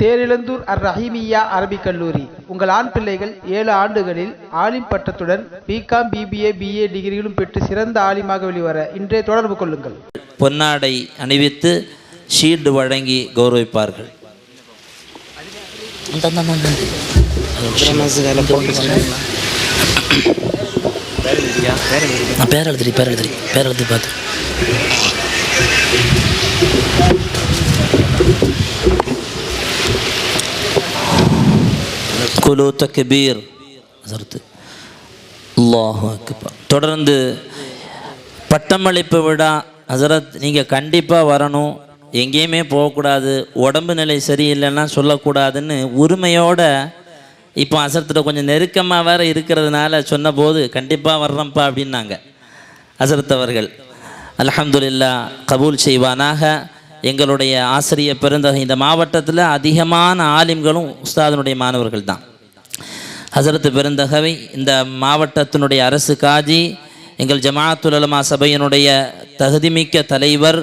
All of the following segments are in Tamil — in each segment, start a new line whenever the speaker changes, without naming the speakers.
தேரிழந்தூர் அர் ரஹீமியா அரபிக் கல்லூரி. உங்கள் ஆண் பிள்ளைகள் ஏழு ஆண்டுகளில் ஆலிம் பட்டத்துடன் பிகாம் பிபிஏ பிஏ டிகிரிகளும் பெற்று சிறந்த ஆலிமாக வெளிவர இன்றே தொடர்பு கொள்ளுங்கள்.
பொன்னாடை அணிவித்து ஷீல்டு வழங்கி கௌரவிப்பார்கள்.
பேர் எழுதுறி பேர் எழுதுறி பேர் எழுதி பார்த்து.
குலு தக்பீர். அல்லாஹு அக்பர். தொடர்ந்து பட்டமளிப்பு விழா ஹசரத் நீங்கள் கண்டிப்பாக வரணும். எங்கேயுமே போகக்கூடாது. உடம்பு நிலை சரியில்லைன்னா சொல்லக்கூடாதுன்னு உரிமையோட இப்போ அசரத்துல கொஞ்சம் நெருக்கமாக வேற இருக்கிறதுனால சொன்னபோது கண்டிப்பாக வர்றோம்ப்பா அப்படின்னாங்க. அசரத் அவர்கள். அலமதுல்லா கபூல் செய்வானாக. எங்களுடைய ஆசிரியர் பெருந்தகை இந்த மாவட்டத்தில் அதிகமான ஆலிம்களும் உஸ்தாதனுடைய மாணவர்கள் தான். ஹசரத்து பெருந்தகவை இந்த மாவட்டத்தினுடைய அரசு காஜி எங்கள் ஜமாஅத்துல் சபையினுடைய தகுதிமிக்க தலைவர்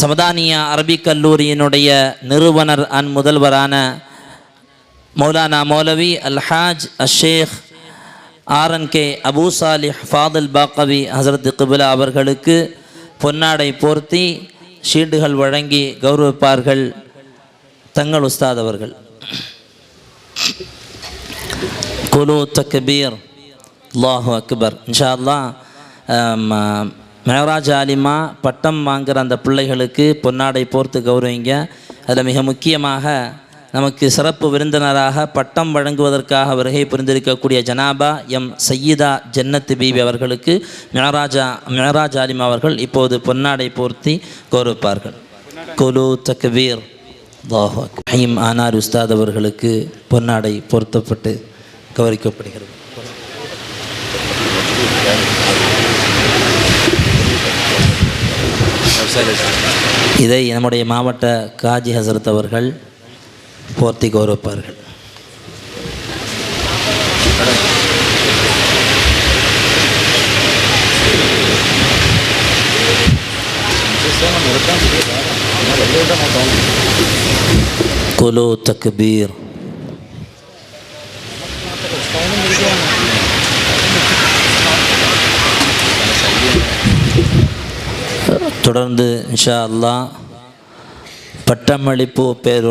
சமதானியா அரபிக் கல்லூரியினுடைய நிறுவனர் அன் முதல்வரான மௌலானா மௌலவி அல்ஹாஜ் அஷேக் ஆர்என் கே அபூ சாலிஹ் ஃபாதில் பாக்கவி ஹசரத் கிபிலா அவர்களுக்கு பொன்னாடை போர்த்தி ஷீல்டுகள் வழங்கி கௌரவிப்பார்கள் தங்கள் உஸ்தாத் அவர்கள். குலு தக்பீர். அல்லாஹு அக்பர். இன்ஷா அல்லாஹ் மெஹராஜ் ஆலிமா பட்டம் வாங்குகிற அந்த பிள்ளைகளுக்கு பொன்னாடை போர்த்து கௌரவிங்க. அதில் மிக முக்கியமாக நமக்கு சிறப்பு விருந்தினராக பட்டம் வழங்குவதற்காக வருகை புரிந்திருக்கக்கூடிய ஜனாபா எம் சையீதா ஜன்னத்து பீபி அவர்களுக்கு மினராஜா மினராஜ் ஆலிம் அவர்கள் இப்போது பொன்னாடை போர்த்தி கௌரவிப்பார்கள் கொலு தக்வீர் அல்லாஹு ஆனார் உஸ்தாத் அவர்களுக்கு பொன்னாடை பொருத்தப்பட்டு கௌரவிக்கப்படுகிறது. இதை நம்முடைய மாவட்ட காஜி ஹசரத் அவர்கள் போர்த்தி கௌரவிப்பார்கள் குலு தக்பீர். தொடர்ந்து இன்ஷா அல்லாஹ் பட்டமளிப்பு பேரு